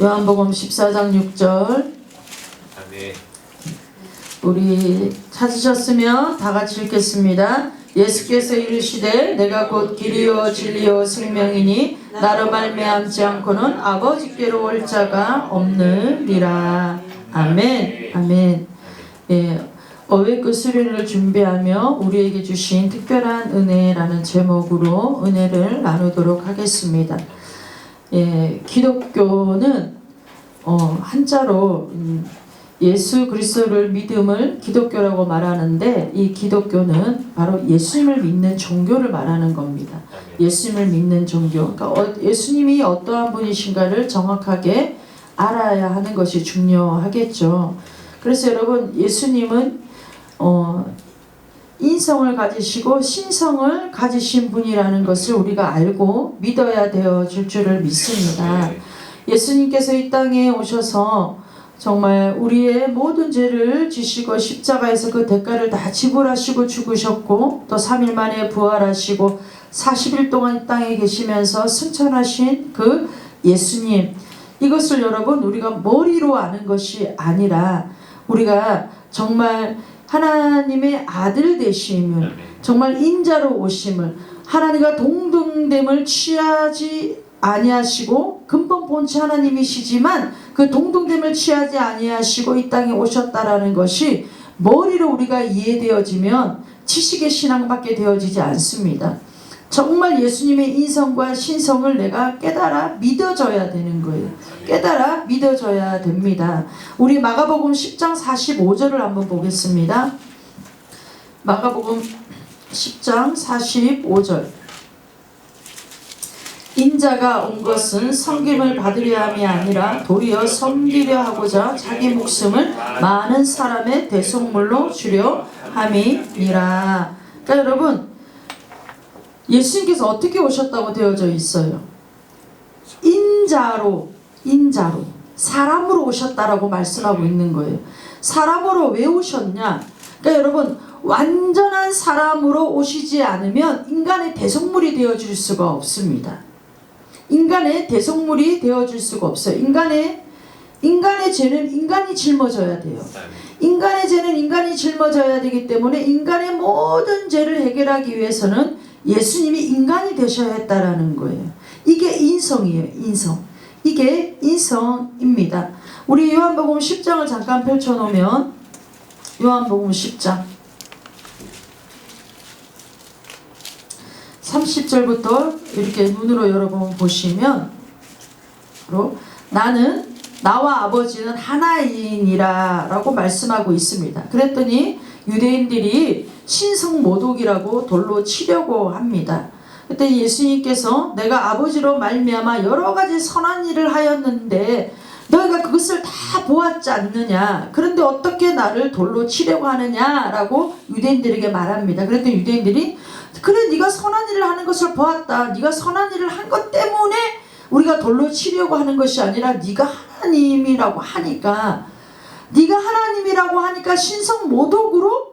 요한복음 14장 6절 아멘. 우리 찾으셨으면 다 같이 읽겠습니다. 예수께서 이르시되 내가 곧 길이요 진리요 생명이니 나로 말미암지 않고는 아버지께로 올 자가 없느니라. 아멘. 아멘. 예. 어웨이 그 수련을 준비하며 우리에게 주신 특별한 은혜라는 제목으로 은혜를 나누도록 하겠습니다. 예, 기독교는 어, 한자로 음, 예수 그리스도를 믿음을 기독교라고 말하는데 이 기독교는 바로 예수님을 믿는 종교를 말하는 겁니다. 아멘. 예수님을 믿는 종교. 그러니까 어, 예수님이 어떠한 분이신가를 정확하게 알아야 하는 것이 중요하겠죠. 그래서 여러분 예수님은 어, 인성을 가지시고 신성을 가지신 분이라는 것을 우리가 알고 믿어야 되어줄 줄을 믿습니다. 네. 예수님께서 이 땅에 오셔서 정말 우리의 모든 죄를 지시고 십자가에서 그 대가를 다 지불하시고 죽으셨고 또 3일 만에 부활하시고 40일 동안 이 땅에 계시면서 승천하신 그 예수님 이것을 여러분 우리가 머리로 아는 것이 아니라 우리가 정말 하나님의 아들 되심을. 정말 인자로 오심을 하나님과 동등됨을 취하지 아니하시고 근본 본체 하나님이시지만 그 동등됨을 취하지 아니하시고 이 땅에 오셨다라는 것이 머리로 우리가 이해되어지면 지식의 신앙밖에 되어지지 않습니다. 정말 예수님의 인성과 신성을 내가 깨달아 믿어져야 되는 거예요. 깨달아 믿어져야 됩니다. 우리 마가복음 10장 45절을 한번 보겠습니다. 마가복음 10장 45절 인자가 온 것은 섬김을 받으려 함이 아니라 도리어 섬기려 하고자 자기 목숨을 많은 사람의 대속물로 주려 함이니라. 그러니까 여러분 예수님께서 어떻게 오셨다고 되어져 있어요? 인자로 인자로 사람으로 오셨다라고 말씀하고 있는 거예요. 사람으로 왜 오셨냐? 그러니까 여러분 완전한 사람으로 오시지 않으면 인간의 대속물이 되어줄 수가 없습니다. 인간의 대속물이 되어줄 수가 없어요. 인간의 인간의 죄는 인간이 짊어져야 돼요. 인간의 죄는 인간이 짊어져야 되기 때문에 인간의 모든 죄를 해결하기 위해서는 예수님이 인간이 되셔야 했다라는 거예요. 이게 인성이에요. 인성. 이게 인성입니다. 우리 요한복음 10장을 잠깐 펼쳐놓으면 요한복음 10장 30절부터 이렇게 눈으로 여러분 보시면 나는 나와 아버지는 하나이니라 라고 말씀하고 있습니다. 그랬더니 유대인들이 신성 모독이라고 돌로 치려고 합니다. 그때 예수님께서 내가 아버지로 말미암아 여러 가지 선한 일을 하였는데 너희가 그것을 다 보았지 않느냐 그런데 어떻게 나를 돌로 치려고 하느냐라고 유대인들에게 말합니다. 그랬더니 유대인들이 그래 네가 선한 일을 하는 것을 보았다. 네가 선한 일을 한 것 때문에 우리가 돌로 치려고 하는 것이 아니라 네가 하나님이라고 하니까 네가 하나님이라고 하니까 신성 모독으로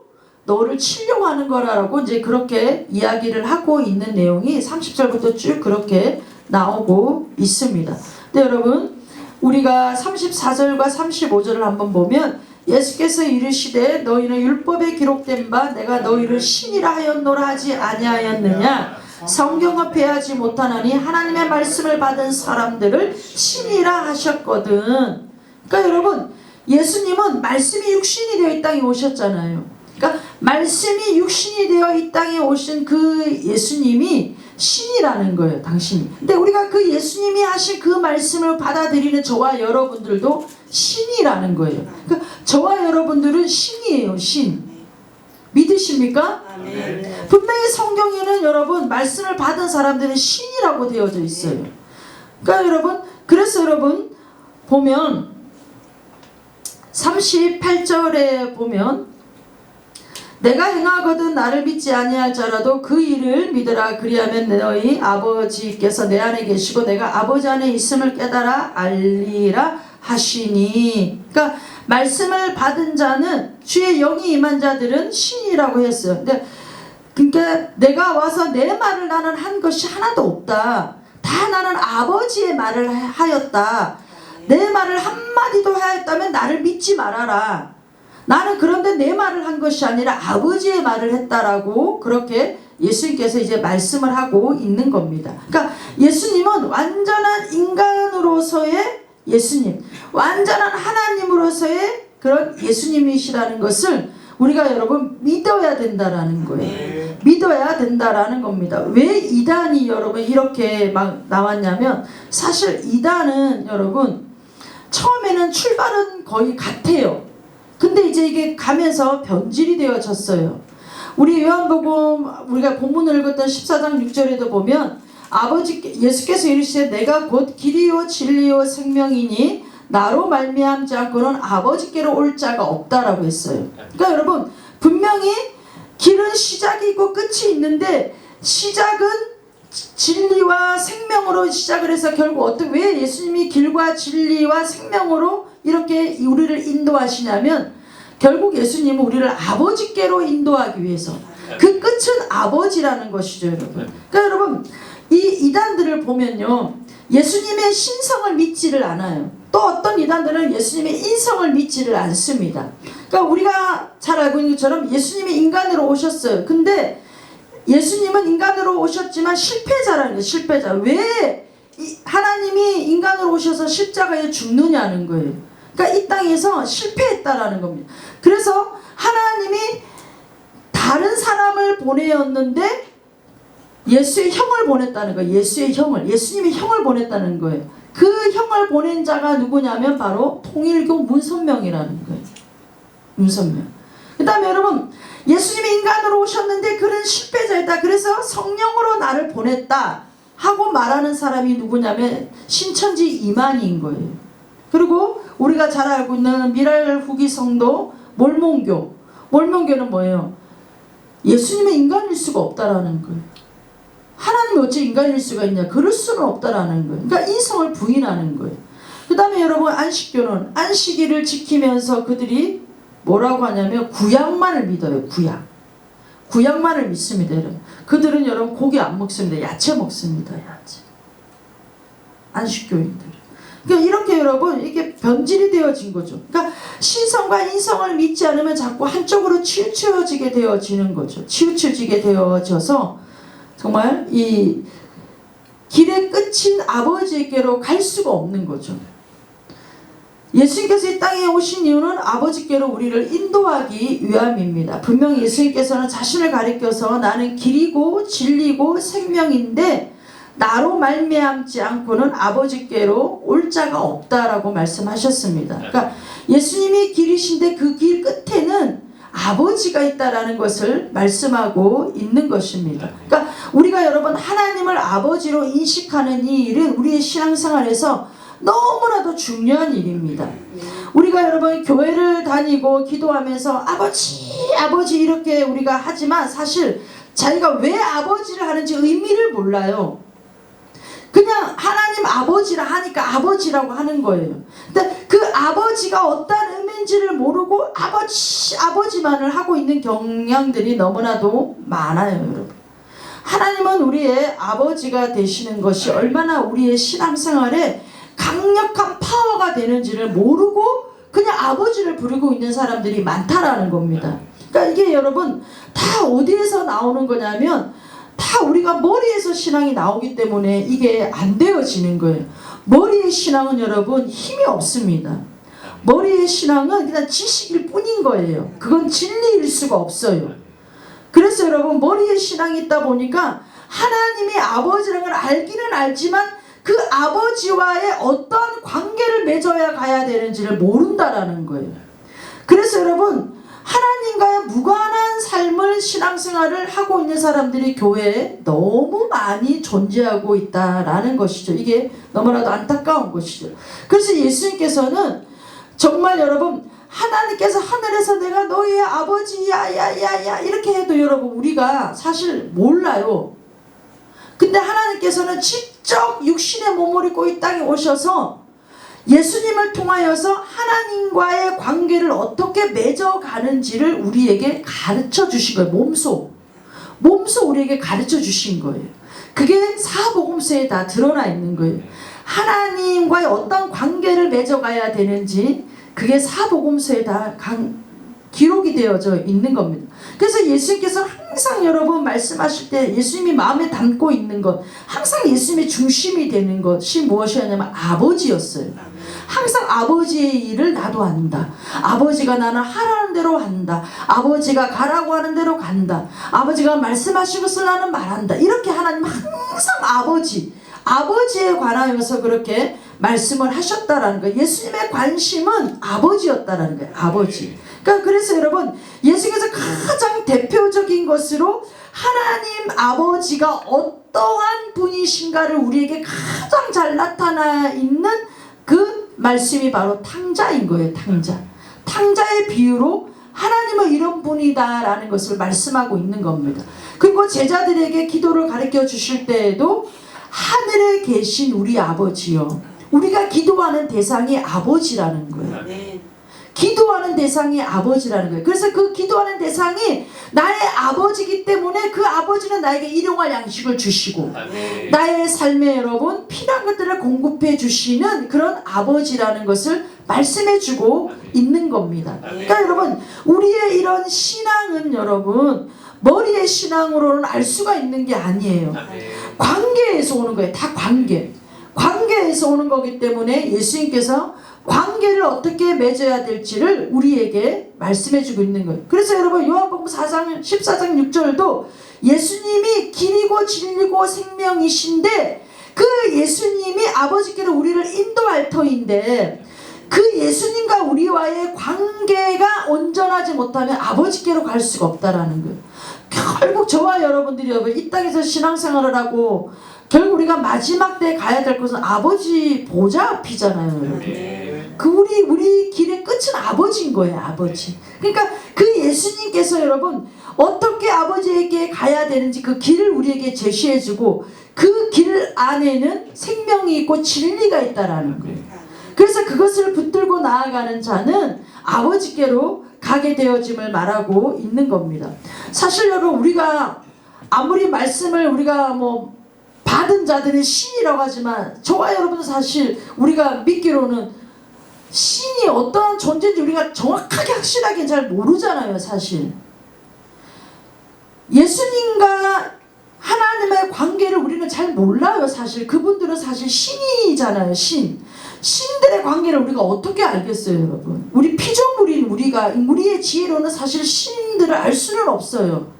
너를 치려고 하는 거라고 이제 그렇게 이야기를 하고 있는 내용이 30절부터 쭉 그렇게 나오고 있습니다. 근데 여러분 우리가 34절과 35절을 한번 보면 예수께서 이르시되 너희는 율법에 기록된 바 내가 너희를 신이라 하였노라 하지 아니하였느냐 성경을 패하지 못하나니 하나님의 말씀을 받은 사람들을 신이라 하셨거든. 그러니까 여러분 예수님은 말씀이 육신이 되어 이 땅에 오셨잖아요. 그러니까 말씀이 육신이 되어 이 땅에 오신 그 예수님이 신이라는 거예요, 당신이. 근데 우리가 그 예수님이 하신 그 말씀을 받아들이는 저와 여러분들도 신이라는 거예요. 그러니까 저와 여러분들은 신이에요, 신. 믿으십니까? 분명히 성경에는 여러분 말씀을 받은 사람들은 신이라고 되어져 있어요. 그러니까 여러분 그래서 여러분 보면 38절에 보면 내가 행하거든 나를 믿지 아니할 자라도 그 일을 믿으라 그리하면 너희 아버지께서 내 안에 계시고 내가 아버지 안에 있음을 깨달아 알리라 하시니 그러니까 말씀을 받은 자는 주의 영이 임한 자들은 신이라고 했어요. 근데 그러니까 내가 와서 내 말을 나는 한 것이 하나도 없다. 다 나는 아버지의 말을 하였다. 내 말을 한마디도 하였다면 나를 믿지 말아라. 나는 그런데 내 말을 한 것이 아니라 아버지의 말을 했다라고 그렇게 예수님께서 이제 말씀을 하고 있는 겁니다. 그러니까 예수님은 완전한 인간으로서의 예수님, 완전한 하나님으로서의 그런 예수님이시라는 것을 우리가 여러분 믿어야 된다라는 거예요. 믿어야 된다라는 겁니다. 왜 이단이 여러분 이렇게 막 나왔냐면 사실 이단은 여러분 처음에는 출발은 거의 같아요. 근데 이제 이게 가면서 변질이 되어졌어요. 우리 요한복음 우리가 본문을 읽었던 14장 6절에도 보면 아버지 예수께서 이르시되 내가 곧 길이요 진리요 생명이니 나로 말미암지 않고는 아버지께로 올 자가 없다라고 했어요. 그러니까 여러분 분명히 길은 시작이 있고 끝이 있는데 시작은 지- 진리와 생명으로 시작을 해서 결국 어떻게 왜 예수님이 길과 진리와 생명으로 이렇게 우리를 인도하시냐면 결국 예수님은 우리를 아버지께로 인도하기 위해서 그 끝은 아버지라는 것이죠, 여러분. 그러니까 여러분 이 이단들을 보면요. 예수님의 신성을 믿지를 않아요. 또 어떤 이단들은 예수님의 인성을 믿지를 않습니다. 그러니까 우리가 잘 알고 있는 것처럼 예수님이 인간으로 오셨어요. 근데 예수님은 인간으로 오셨지만 실패자라는 거예요. 실패자. 왜 이- 하나님이 인간으로 오셔서 십자가에 죽느냐는 거예요. 그러니까 이 땅에서 실패했다라는 겁니다. 그래서 하나님이 다른 사람을 보내었는데 예수의 형을 보냈다는 거예요. 예수의 형을. 예수님의 형을 보냈다는 거예요. 그 형을 보낸 자가 누구냐면 바로 통일교 문선명이라는 거예요. 문선명. 그 다음에 여러분, 예수님이 인간으로 오셨는데 그는 실패자이다. 그래서 성령으로 나를 보냈다. 하고 말하는 사람이 누구냐면 신천지 이만희인 거예요. 그리고 우리가 잘 알고 있는 미랄 후기 성도 몰몬교. 몰몬교는 뭐예요? 예수님은 인간일 수가 없다라는 거예요. 하나님이 어찌 인간일 수가 있냐? 그럴 수는 없다라는 거예요. 그러니까 인성을 부인하는 거예요. 그 다음에 여러분 안식교는 안식일을 지키면서 그들이 뭐라고 하냐면 구약만을 믿어요. 구약. 구약만을 믿습니다. 여러분. 그들은 여러분 고기 안 먹습니다. 야채 먹습니다. 야채. 안식교인들. 그러니까 이렇게 여러분 이게 변질이 되어진 거죠. 그러니까 신성과 인성을 믿지 않으면 자꾸 한쪽으로 치우쳐지게 되어지는 거죠. 치우쳐지게 되어져서 정말 이 길의 끝인 아버지께로 갈 수가 없는 거죠. 예수님께서 이 땅에 오신 이유는 아버지께로 우리를 인도하기 위함입니다. 분명히 예수님께서는 자신을 가리켜서 나는 길이고 진리고 생명인데 나로 말미암지 않고는 아버지께로 올 자가 없다라고 말씀하셨습니다. 그러니까 예수님이 길이신데 그 길 끝에는 아버지가 있다라는 것을 말씀하고 있는 것입니다. 그러니까 우리가 여러분 하나님을 아버지로 인식하는 이 일은 우리의 신앙생활에서 너무나도 중요한 일입니다. 우리가 여러분 교회를 다니고 기도하면서 아버지 아버지 이렇게 우리가 하지만 사실 자기가 왜 아버지를 하는지 의미를 몰라요. 그냥 하나님 아버지라 하니까 아버지라고 하는 거예요. 근데 그 아버지가 어떤 의미인지를 모르고 아버지 아버지만을 하고 있는 경향들이 너무나도 많아요, 여러분. 하나님은 우리의 아버지가 되시는 것이 얼마나 우리의 신앙생활에 강력한 파워가 되는지를 모르고 그냥 아버지를 부르고 있는 사람들이 많다라는 겁니다. 그러니까 이게 여러분 다 어디에서 나오는 거냐면 다 우리가 머리에서 신앙이 나오기 때문에 이게 안 되어지는 거예요. 머리의 신앙은 여러분 힘이 없습니다. 머리의 신앙은 그냥 지식일 뿐인 거예요. 그건 진리일 수가 없어요. 그래서 여러분 머리에 신앙이 있다 보니까 하나님이 아버지라는 걸 알기는 알지만 그 아버지와의 어떤 관계를 맺어야 가야 되는지를 모른다라는 거예요. 그래서 여러분 하나님과의 무관한 삶을 신앙생활을 하고 있는 사람들이 교회에 너무 많이 존재하고 있다라는 것이죠. 이게 너무나도 안타까운 것이죠. 그래서 예수님께서는 정말 여러분 하나님께서 하늘에서 내가 너희의 아버지야 야야야 이렇게 해도 여러분 우리가 사실 몰라요. 근데 하나님께서는 직 접 육신의 몸을 입고 이 땅에 오셔서 예수님을 통하여서 하나님과의 관계를 어떻게 맺어가는지를 우리에게 가르쳐 주신 거예요. 몸소. 몸소 우리에게 가르쳐 주신 거예요. 그게 사복음서에 다 드러나 있는 거예요. 하나님과의 어떤 관계를 맺어가야 되는지 그게 사복음서에 다 강- 기록이 되어져 있는 겁니다. 그래서 예수님께서 항상 여러분 말씀하실 때 예수님이 마음에 담고 있는 것, 항상 예수님의 중심이 되는 것이 무엇이었냐면 아버지였어요. 항상 아버지의 일을 나도 한다. 아버지가 나는 하라는 대로 한다. 아버지가 가라고 하는 대로 간다. 아버지가 말씀하신 것을 나는 말한다. 이렇게 하나님 항상 아버지, 아버지에 관하여서 그렇게 말씀을 하셨다라는 거예요. 예수님의 관심은 아버지였다라는 거예요. 아버지. 그러니까 그래서 여러분 예수께서 가장 대표적인 것으로 하나님 아버지가 어떠한 분이신가를 우리에게 가장 잘 나타나 있는 그 말씀이 바로 탕자인 거예요. 탕자. 탕자의 비유로 하나님은 이런 분이다라는 것을 말씀하고 있는 겁니다. 그리고 제자들에게 기도를 가르쳐 주실 때에도 하늘에 계신 우리 아버지요. 우리가 기도하는 대상이 아버지라는 거예요. 기도하는 대상이 아버지라는 거예요. 그래서 그 기도하는 대상이 나의 아버지기 때문에 그 아버지는 나에게 일용할 양식을 주시고 아멘. 나의 삶에 여러분 필요한 것들을 공급해 주시는 그런 아버지라는 것을 말씀해 주고 있는 겁니다. 그러니까 여러분 우리의 이런 신앙은 여러분 머리의 신앙으로는 알 수가 있는 게 아니에요. 아멘. 관계에서 오는 거예요. 다 관계. 관계에서 오는 거기 때문에 예수님께서 관계를 어떻게 맺어야 될지를 우리에게 말씀해 주고 있는 거예요. 그래서 여러분 요한복음 4장 14장 6절도 예수님이 길이고 진리고 생명이신데 그 예수님이 아버지께로 우리를 인도할 터인데 그 예수님과 우리와의 관계가 온전하지 못하면 아버지께로 갈 수가 없다라는 거예요. 결국 저와 여러분들이 여러분 이 땅에서 신앙생활을 하고 결국 우리가 마지막 때 가야 될 것은 아버지 보좌 앞이잖아요. 아멘. 그 우리 우리 길의 끝은 아버지인 거예요, 아버지. 그러니까 그 예수님께서 여러분 어떻게 아버지에게 가야 되는지 그 길을 우리에게 제시해 주고 그 길 안에는 생명이 있고 진리가 있다라는 거예요. 그래서 그것을 붙들고 나아가는 자는 아버지께로 가게 되어짐을 말하고 있는 겁니다. 사실 여러분 우리가 아무리 말씀을 우리가 뭐 받은 자들이 신이라고 하지만 저와 여러분은 사실 우리가 믿기로는 신이 어떠한 존재인지 우리가 정확하게 확실하게 잘 모르잖아요 사실. 예수님과 하나님의 관계를 우리는 잘 몰라요 사실. 그분들은 사실 신이잖아요 신. 신들의 관계를 우리가 어떻게 알겠어요 여러분? 우리 피조물인 우리가 우리의 지혜로는 사실 신들을 알 수는 없어요.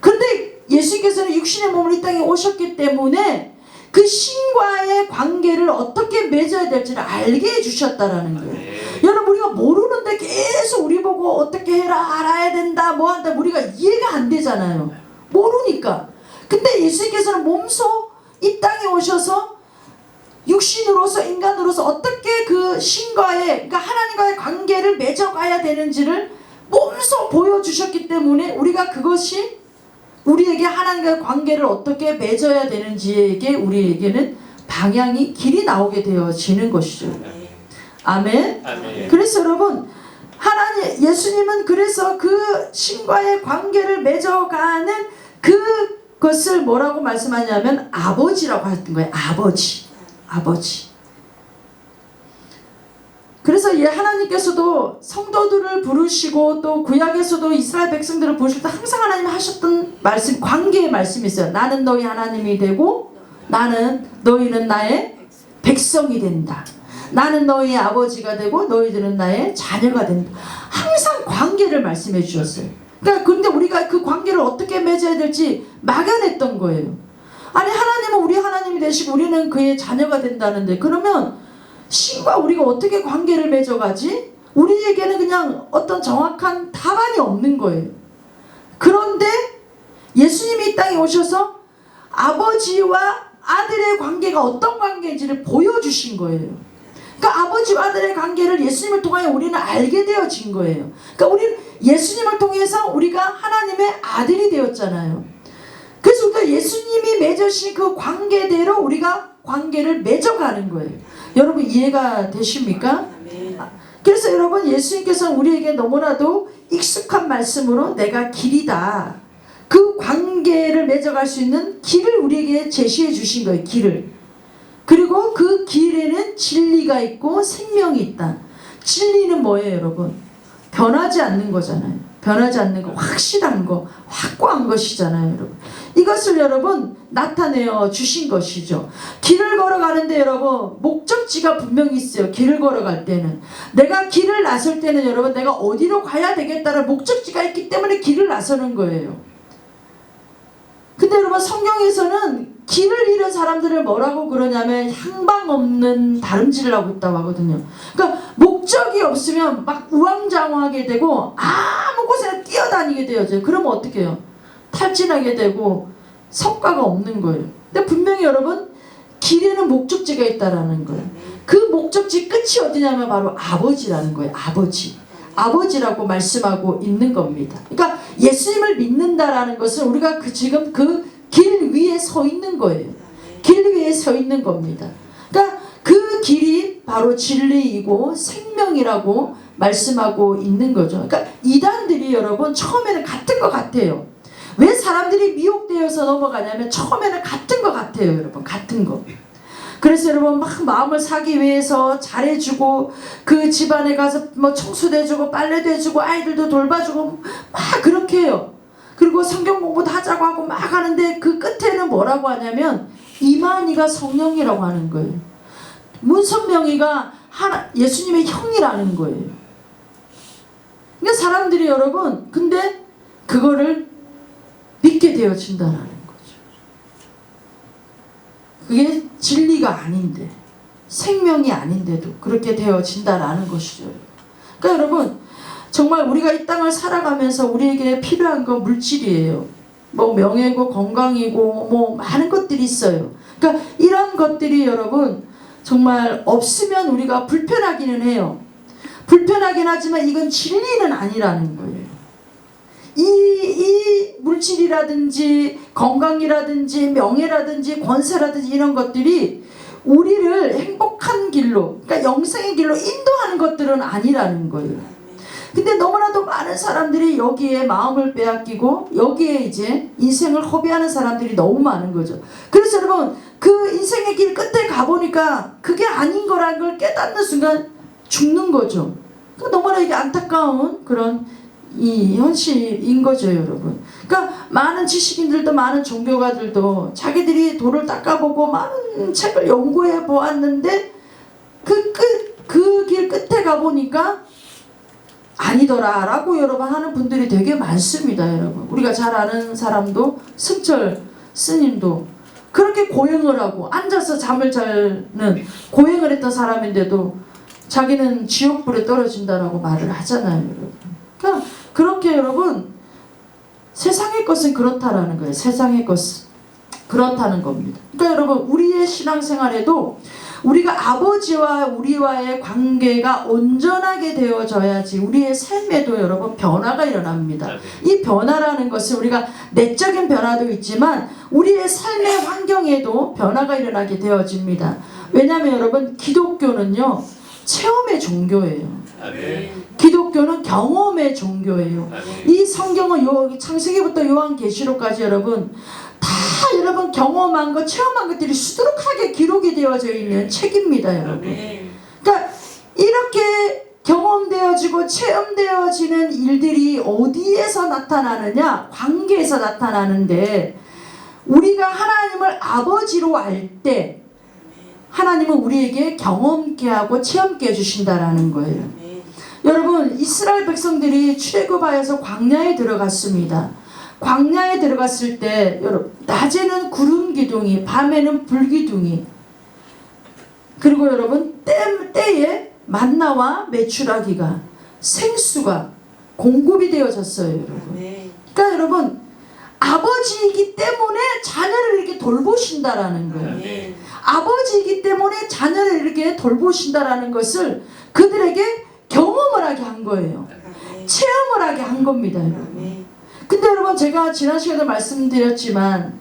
그런데 예수님께서는 육신의 몸을 이 땅에 오셨기 때문에 그 신과의 관계를 어떻게 맺어야 될지를 알게 해주셨다라는 거예요. 아멘. 여러분 우리가 모르는데 계속 우리 보고 어떻게 해라 알아야 된다 뭐 한다 우리가 이해가 안 되잖아요. 모르니까. 근데 예수님께서는 몸소 이 땅에 오셔서 육신으로서 인간으로서 어떻게 그 신과의 그러니까 하나님과의 관계를 맺어가야 되는지를 몸소 보여주셨기 때문에 우리가 그것이 우리에게 하나님과의 관계를 어떻게 맺어야 되는지에게 우리에게는 방향이 길이 나오게 되어지는 것이죠. 아멘. 아멘. 그래서 여러분 하나님 예수님은 그래서 그 신과의 관계를 맺어가는 그것을 뭐라고 말씀하냐면 아버지라고 했던 거예요. 아버지, 아버지. 그래서 예 하나님께서도 성도들을 부르시고 또 구약에서도 이스라엘 백성들을 부르실 때 항상 하나님 하셨던 말씀 관계의 말씀이 있어요. 나는 너희 하나님이 되고 나는 너희는 나의 백성이 된다. 나는 너희의 아버지가 되고 너희들은 나의 자녀가 된다. 항상 관계를 말씀해 주셨어요. 그러니까 근데 우리가 그 관계를 어떻게 맺어야 될지 막연했던 거예요. 아니 하나님은 우리 하나님이 되시고 우리는 그의 자녀가 된다는데 그러면 신과 우리가 어떻게 관계를 맺어가지? 우리에게는 그냥 어떤 정확한 답안이 없는 거예요. 그런데 예수님이 이 땅에 오셔서 아버지와 아들의 관계가 어떤 관계인지를 보여주신 거예요. 그러니까 아버지와 아들의 관계를 예수님을 통하여 우리는 알게 되어진 거예요. 그러니까 우리는 예수님을 통해서 우리가 하나님의 아들이 되었잖아요. 그래서 우리가 예수님이 맺으신 그 관계대로 우리가 관계를 맺어가는 거예요. 여러분 이해가 되십니까? 그래서 여러분 예수님께서 우리에게 너무나도 익숙한 말씀으로 내가 길이다. 그 관계를 맺어갈 수 있는 길을 우리에게 제시해 주신 거예요. 길을. 그리고 그 길에는 진리가 있고 생명이 있다. 진리는 뭐예요, 여러분? 변하지 않는 거잖아요. 변하지 않는 거, 확실한 거, 확고한 것이잖아요, 여러분. 이것을 여러분 나타내어 주신 것이죠. 길을 걸어가는데 여러분 목적지가 분명히 있어요. 길을 걸어갈 때는 내가 길을 나설 때는 여러분 내가 어디로 가야 되겠다는 목적지가 있기 때문에 길을 나서는 거예요. 근데 여러분 성경에서는 길을 잃은 사람들을 뭐라고 그러냐면 향방 없는 다름질을 하고 있다고 하거든요. 그러니까 목적이 없으면 막 우왕좌왕하게 되고 아무 곳에 뛰어다니게 되어져요. 그러면 어떻게 해요? 탈진하게 되고 성과가 없는 거예요. 근데 분명히 여러분 길에는 목적지가 있다라는 거예요. 그 목적지 끝이 어디냐면 바로 아버지라는 거예요. 아버지. 아버지라고 말씀하고 있는 겁니다. 그러니까 예수님을 믿는다라는 것은 우리가 그 지금 그 길 위에 서 있는 거예요. 길 위에 서 있는 겁니다. 그러니까 그 길이 바로 진리이고 생명이라고 말씀하고 있는 거죠. 그러니까 이단들이 여러분 처음에는 같은 것 같아요. 왜 사람들이 미혹되어서 넘어가냐면 처음에는 같은 것 같아요, 여러분. 같은 거. 그래서 여러분 막 마음을 사기 위해서 잘해주고 그 집안에 가서 뭐 청소도 해주고 빨래도 해주고 아이들도 돌봐주고 막 그렇게 해요. 그리고 성경 공부도 하자고 하고 막 하는데 그 끝에는 뭐라고 하냐면 이만희가 성령이라고 하는 거예요. 문성명이가 하나, 예수님의 형이라는 거예요. 그러니까 사람들이 여러분 근데 그거를 믿게 되어진다라는 거죠. 그게 진리가 아닌데 생명이 아닌데도 그렇게 되어진다라는 것이죠. 그러니까 여러분 정말 우리가 이 땅을 살아가면서 우리에게 필요한 건 물질이에요. 뭐 명예고 건강이고 뭐 많은 것들이 있어요. 그러니까 이런 것들이 여러분 정말 없으면 우리가 불편하기는 해요. 불편하긴 하지만 이건 진리는 아니라는 거예요. 이, 이 물질이라든지 건강이라든지 명예라든지 권세라든지 이런 것들이 우리를 행복한 길로, 그러니까 영생의 길로 인도하는 것들은 아니라는 거예요. 근데 너무나도 많은 사람들이 여기에 마음을 빼앗기고 여기에 이제 인생을 허비하는 사람들이 너무 많은 거죠. 그래서 여러분 그 인생의 길 끝에 가보니까 그게 아닌 거라는 걸 깨닫는 순간 죽는 거죠. 그 너무나 이게 안타까운 그런 이 현실인 거죠, 여러분. 그러니까 많은 지식인들도 많은 종교가들도 자기들이 돌을 닦아보고 많은 책을 연구해 보았는데 그 끝 그 길 끝에 가 보니까 아니더라 라고 여러분 하는 분들이 되게 많습니다, 여러분. 우리가 잘 아는 사람도 승철 스님도 그렇게 고행을 하고 앉아서 잠을 자는 고행을 했던 사람인데도 자기는 지옥불에 떨어진다라고 말을 하잖아요, 여러분. 그러니까 그렇게 여러분 세상의 것은 그렇다라는 거예요. 세상의 것은 그렇다는 겁니다. 그러니까 여러분 우리의 신앙생활에도 우리가 아버지와 우리와의 관계가 온전하게 되어져야지 우리의 삶에도 여러분 변화가 일어납니다. 이 변화라는 것은 우리가 내적인 변화도 있지만 우리의 삶의 환경에도 변화가 일어나게 되어집니다. 왜냐하면 여러분 기독교는요 체험의 종교예요. 기독교는 경험의 종교예요. 이 성경은 요 창세기부터 요한계시록까지 여러분 다 여러분 경험한 것, 체험한 것들이 수두룩하게 기록이 되어져 있는 책입니다, 여러분. 그러니까 이렇게 경험되어지고 체험되어지는 일들이 어디에서 나타나느냐? 관계에서 나타나는데 우리가 하나님을 아버지로 알 때 하나님은 우리에게 경험케 하고 체험케 해주신다라는 거예요. 여러분 이스라엘 백성들이 출애굽하여서 광야에 들어갔습니다. 광야에 들어갔을 때 여러분 낮에는 구름 기둥이 밤에는 불 기둥이 그리고 여러분 때, 때에 만나와 메추라기가 생수가 공급이 되어졌어요 여러분. 그러니까 여러분 아버지이기 때문에 자녀를 이렇게 돌보신다라는 거예요. 아버지이기 때문에 자녀를 이렇게 돌보신다라는 것을 그들에게 경험을 하게 한 거예요. 체험을 하게 한 겁니다, 여러분. 근데 여러분 제가 지난 시간에 말씀드렸지만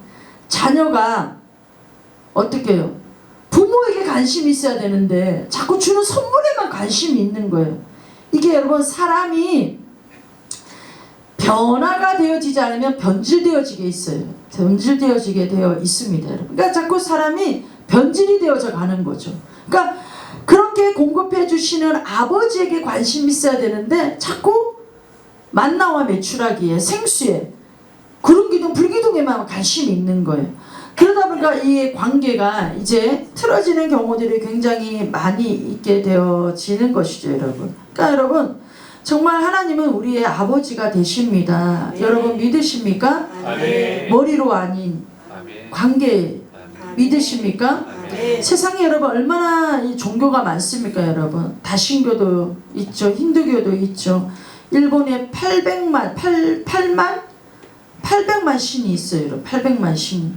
자녀가 어떻게 해요? 부모에게 관심이 있어야 되는데 자꾸 주는 선물에만 관심이 있는 거예요. 이게 여러분 사람이 변화가 되어지지 않으면 변질되어지게 있어요. 변질되어지게 되어 있습니다. 여러분. 그러니까 자꾸 사람이 변질이 되어져 가는 거죠. 그러니까 그렇게 공급해 주시는 아버지에게 관심이 있어야 되는데 자꾸 만나와 매출하기에 생수에 구름기둥 불기둥에만 관심이 있는 거예요. 그러다 보니까 이 관계가 이제 틀어지는 경우들이 굉장히 많이 있게 되어지는 것이죠, 여러분. 그러니까 여러분 정말 하나님은 우리의 아버지가 되십니다. 네. 여러분 믿으십니까? 아멘. 머리로 아닌. 관계. 믿으십니까? 네. 세상에 여러분 얼마나 이 종교가 많습니까 여러분 다신교도 있죠 힌두교도 있죠 일본에 800만 8, 8만 800만 신이 있어요 여러분 800만 신이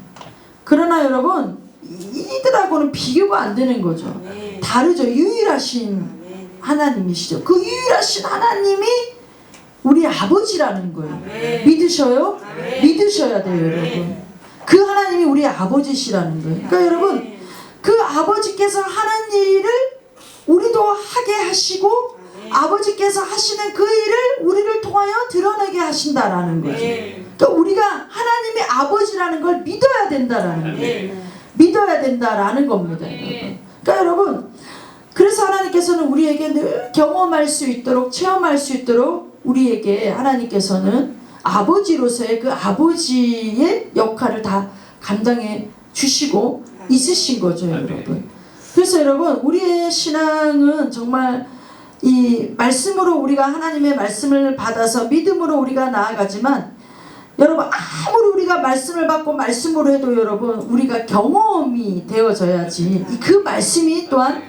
그러나 여러분 이들하고는 비교가 안 되는 거죠 네. 다르죠 유일하신 네. 하나님이시죠 그 유일하신 하나님이 우리 아버지라는 거예요 네. 믿으셔요? 네. 믿으셔야 돼요 여러분 그 하나님이 우리 아버지시라는 거예요 그러니까 여러분 그 아버지께서 하는 일을 우리도 하게 하시고 아버지께서 하시는 그 일을 우리를 통하여 드러내게 하신다라는 거죠. 네. 그러니까 우리가 하나님의 아버지라는 걸 믿어야 된다라는 거예요. 네. 믿어야 된다라는 겁니다. 여러분. 그러니까 여러분 그래서 하나님께서는 우리에게 늘 경험할 수 있도록 체험할 수 있도록 우리에게 하나님께서는 아버지로서의 그 아버지의 역할을 다 감당해 주시고 있으신 거죠, 아멘. 여러분. 그래서 여러분 우리의 신앙은 정말 이 말씀으로 우리가 하나님의 말씀을 받아서 믿음으로 우리가 나아가지만 여러분 아무리 우리가 말씀을 받고 말씀으로 해도 여러분 우리가 경험이 되어져야지 그 말씀이 또한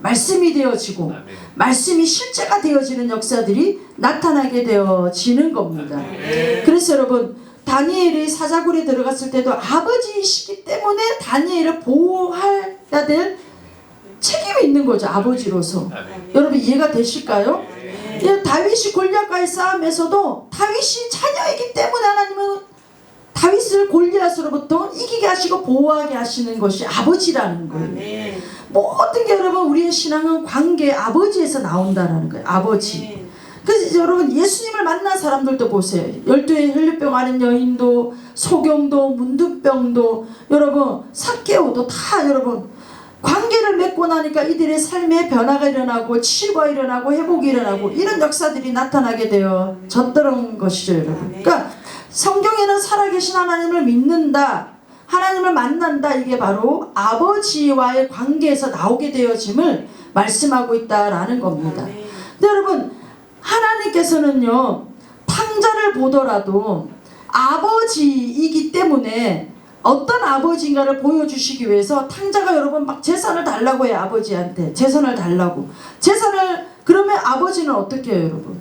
말씀이 되어지고 아멘. 말씀이 실제가 되어지는 역사들이 나타나게 되어지는 겁니다. 네. 그래서 여러분 다니엘이 사자굴에 들어갔을 때도 아버지이시기 때문에 다니엘을 보호해야 될 책임이 있는 거죠 아버지로서. 아멘. 여러분 이해가 되실까요? 네. 예, 다윗이 골리앗과의 싸움에서도 다윗이 자녀이기 때문에 하나님은 다윗을 골리앗으로부터 이기게 하시고 보호하게 하시는 것이 아버지라는 거예요. 네. 모든 게 여러분 우리의 신앙은 관계 아버지에서 나온다라는 거예요. 아버지. 그래서 여러분 예수님을 만난 사람들도 보세요. 열두의 혈류병 앓은 여인도 소경도 문둥병도 여러분 사케오도 다 여러분 관계를 맺고 나니까 이들의 삶에 변화가 일어나고 치유가 일어나고 회복이 일어나고 이런 역사들이 나타나게 되어 졌던 것이죠 여러분. 그러니까 성경에는 살아계신 하나님을 믿는다. 하나님을 만난다 이게 바로 아버지와의 관계에서 나오게 되어짐을 말씀하고 있다라는 겁니다. 근데 여러분 하나님께서는요 탕자를 보더라도 아버지이기 때문에 어떤 아버지인가를 보여주시기 위해서 탕자가 여러분 막 재산을 달라고 해요 아버지한테. 재산을 달라고. 재산을 그러면 아버지는 어떻게 해요 여러분?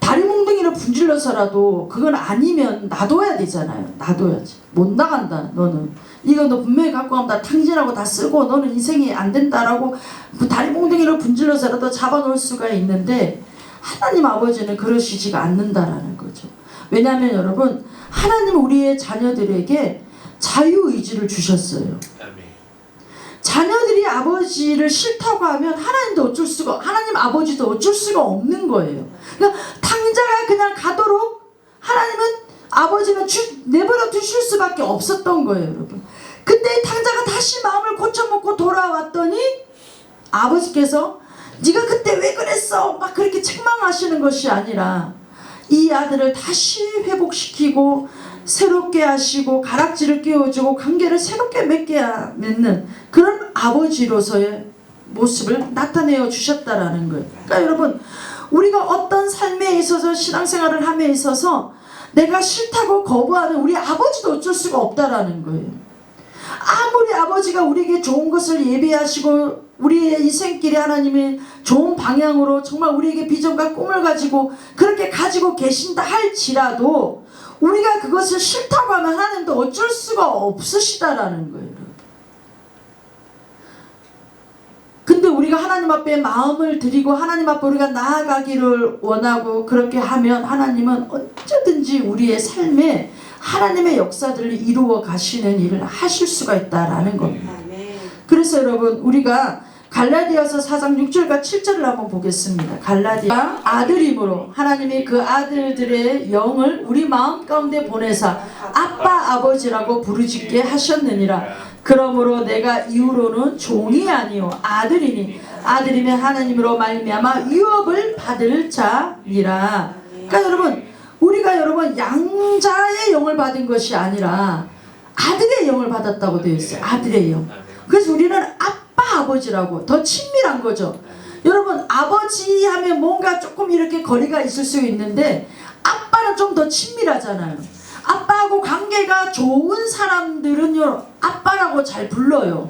다리 몽둥이를 분질러서라도 그건 아니면 놔둬야 되잖아요. 놔둬야지. 못 나간다 너는. 이거 너 분명히 갖고 가면 다 탕진하고 다 쓰고 너는 인생이 안 된다라고 그 다리 몽둥이를 분질러서라도 잡아놓을 수가 있는데 하나님 아버지는 그러시지가 않는다라는 거죠. 왜냐하면 여러분 하나님 우리의 자녀들에게 자유 의지를 주셨어요. 아멘. 자녀들이 아버지를 싫다고 하면 하나님도 어쩔 수가 하나님 아버지도 어쩔 수가 없는 거예요. 그러니까 탕자가 그냥 가도록 하나님은 아버지는 주, 내버려 두실 수밖에 없었던 거예요, 여러분. 근데 이 탕자가 다시 마음을 고쳐먹고 돌아왔더니 아버지께서 네가 그때 왜 그랬어? 막 그렇게 책망하시는 것이 아니라 이 아들을 다시 회복시키고 새롭게 하시고 가락지를 끼워주고 관계를 새롭게 맺게 하- 맺는 그런 아버지로서의 모습을 나타내어 주셨다라는 거예요. 그러니까 여러분 우리가 어떤 삶에 있어서 신앙생활을 함에 있어서 내가 싫다고 거부하는 우리 아버지도 어쩔 수가 없다라는 거예요. 아무리 아버지가 우리에게 좋은 것을 예비하시고 우리의 인생길에 하나님이 좋은 방향으로 정말 우리에게 비전과 꿈을 가지고 그렇게 가지고 계신다 할지라도 우리가 그것을 싫다고 하면 하나님도 어쩔 수가 없으시다라는 거예요. 근데 우리가 하나님 앞에 마음을 드리고 하나님 앞에 우리가 나아가기를 원하고 그렇게 하면 하나님은 언제든지 우리의 삶에 하나님의 역사들을 이루어 가시는 일을 하실 수가 있다라는 겁니다. 그래서 여러분 우리가 갈라디아서 4장 6절과 7절을 한번 보겠습니다. 갈라디아 아들임으로 하나님이 그 아들들의 영을 우리 마음 가운데 보내사 아빠 아버지라고 부르짖게 하셨느니라. 그러므로 내가 이후로는 종이 아니요 아들이니 아들이면 하나님으로 말미암아 유업을 받을 자니라. 그러니까 여러분 우리가 여러분 양자의 영을 받은 것이 아니라 아들의 영을 받았다고 되어 있어요. 아들의 영. 그래서 우리는 아빠 아버지라고 더 친밀한 거죠. 여러분 아버지 하면 뭔가 조금 이렇게 거리가 있을 수 있는데 아빠는 좀 더 친밀하잖아요. 아빠하고 관계가 좋은 사람들은요 아빠라고 잘 불러요.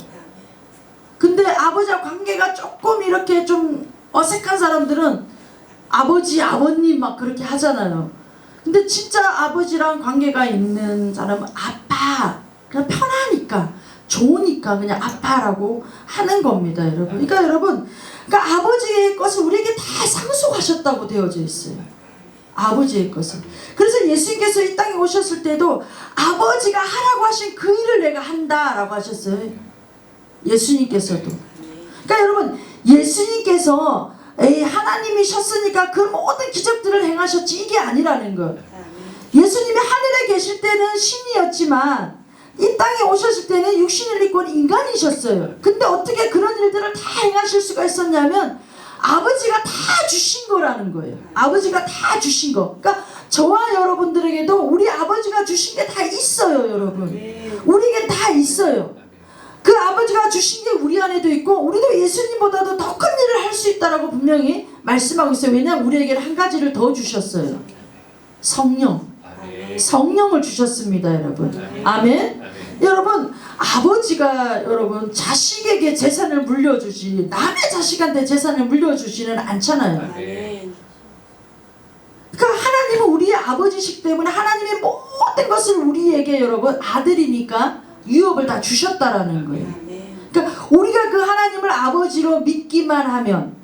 근데 아버지와 관계가 조금 이렇게 좀 어색한 사람들은 아버지 아버님 막 그렇게 하잖아요. 근데 진짜 아버지랑 관계가 있는 사람은 아빠 그냥 편하니까 좋으니까 그냥 아빠라고 하는 겁니다, 여러분. 그러니까 여러분, 그러니까 아버지의 것을 우리에게 다 상속하셨다고 되어져 있어요. 아버지의 것을. 그래서 예수님께서 이 땅에 오셨을 때도 아버지가 하라고 하신 그 일을 내가 한다라고 하셨어요. 예수님께서도. 그러니까 여러분, 예수님께서 에이 하나님이셨으니까 그 모든 기적들을 행하셨지 이게 아니라는 거. 예수님이 하늘에 계실 때는 신이었지만 이 땅에 오셨을 때는 육신을 입고 인간이셨어요. 근데 어떻게 그런 일들을 다 행하실 수가 있었냐면 아버지가 다 주신 거라는 거예요. 아버지가 다 주신 거. 그러니까 저와 여러분들에게도 우리 아버지가 주신 게 다 있어요, 여러분. 우리에게 다 있어요. 그 아버지가 주신 게 우리 안에도 있고 우리도 예수님보다도 더 큰 일을 할 수 있다라고 분명히 말씀하고 있어요. 왜냐하면 우리에게 한 가지를 더 주셨어요. 성령. 성령을 주셨습니다, 여러분. 아멘. 여러분 아버지가 여러분 자식에게 재산을 물려주지 남의 자식한테 재산을 물려주지는 않잖아요. 그러니까 하나님은 우리의 아버지시기 때문에 하나님의 모든 것을 우리에게 여러분 아들이니까 유업을 다 주셨다라는 거예요. 그러니까 우리가 그 하나님을 아버지로 믿기만 하면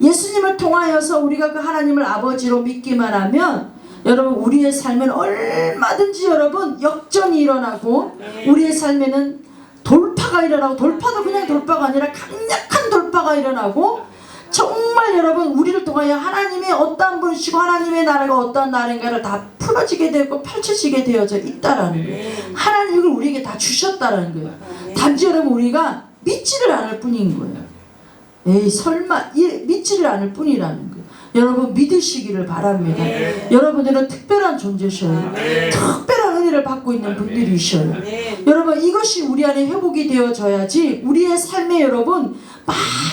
예수님을 통하여서 우리가 그 하나님을 아버지로 믿기만 하면 여러분 우리의 삶은 얼마든지 여러분 역전이 일어나고 우리의 삶에는 돌파가 일어나고 돌파도 그냥 돌파가 아니라 강력한 돌파가 일어나고 정말 여러분 우리를 통하여 하나님의 어떠한 분이시고 하나님의 나라가 어떠한 나라인가를 다 풀어지게 되고 펼쳐지게 되어져 있다라는 거예요. 하나님을 우리에게 다 주셨다라는 거예요. 단지 여러분 우리가 믿지를 않을 뿐인 거예요. 에이 설마 이 믿지를 않을 뿐이라는 거예요. 여러분 믿으시기를 바랍니다. 여러분들은 특별한 존재셔요. 특별한 은혜를 받고 있는 분들이셔요. 여러분 이것이 우리 안에 회복이 되어져야지 우리의 삶에 여러분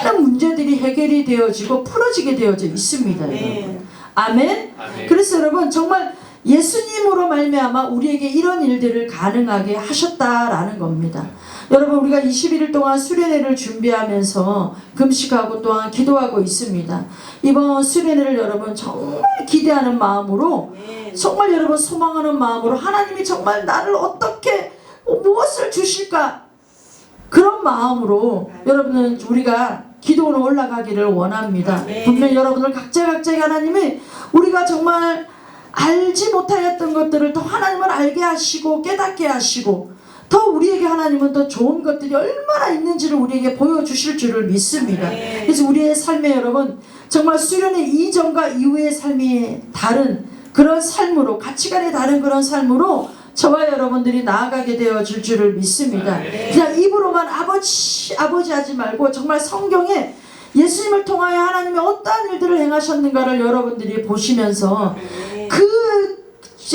많은 문제들이 해결이 되어지고 풀어지게 되어져 있습니다. 여러분. 아멘. 그래서 여러분 정말 예수님으로 말미암아 우리에게 이런 일들을 가능하게 하셨다라는 겁니다. 여러분 우리가 21일 동안 수련회를 준비하면서 금식하고 또한 기도하고 있습니다. 이번 수련회를 여러분 정말 기대하는 마음으로 정말 여러분 소망하는 마음으로 하나님이 정말 나를 어떻게 무엇을 주실까 그런 마음으로 여러분은 우리가 기도로 올라가기를 원합니다. 분명 여러분들 각자 각자의 하나님이 우리가 정말 알지 못하였던 것들을 더 하나님을 알게 하시고 깨닫게 하시고 더 우리에게 하나님은 더 좋은 것들이 얼마나 있는지를 우리에게 보여주실 줄을 믿습니다. 그래서 우리의 삶에 여러분 정말 수련의 이전과 이후의 삶이 다른 그런 삶으로 가치관이 다른 그런 삶으로 저와 여러분들이 나아가게 되어질 줄을 믿습니다. 그냥 입으로만 아버지 아버지 하지 말고 정말 성경에 예수님을 통하여 하나님이 어떠한 일들을 행하셨는가를 여러분들이 보시면서 그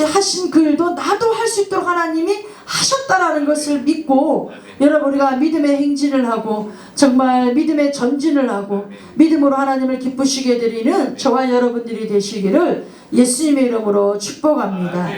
하신 그 일도 나도 할 수 있도록 하나님이 하셨다라는 것을 믿고 여러분 우리가 믿음의 행진을 하고 정말 믿음의 전진을 하고 믿음으로 하나님을 기쁘시게 드리는 저와 여러분들이 되시기를 예수님의 이름으로 축복합니다.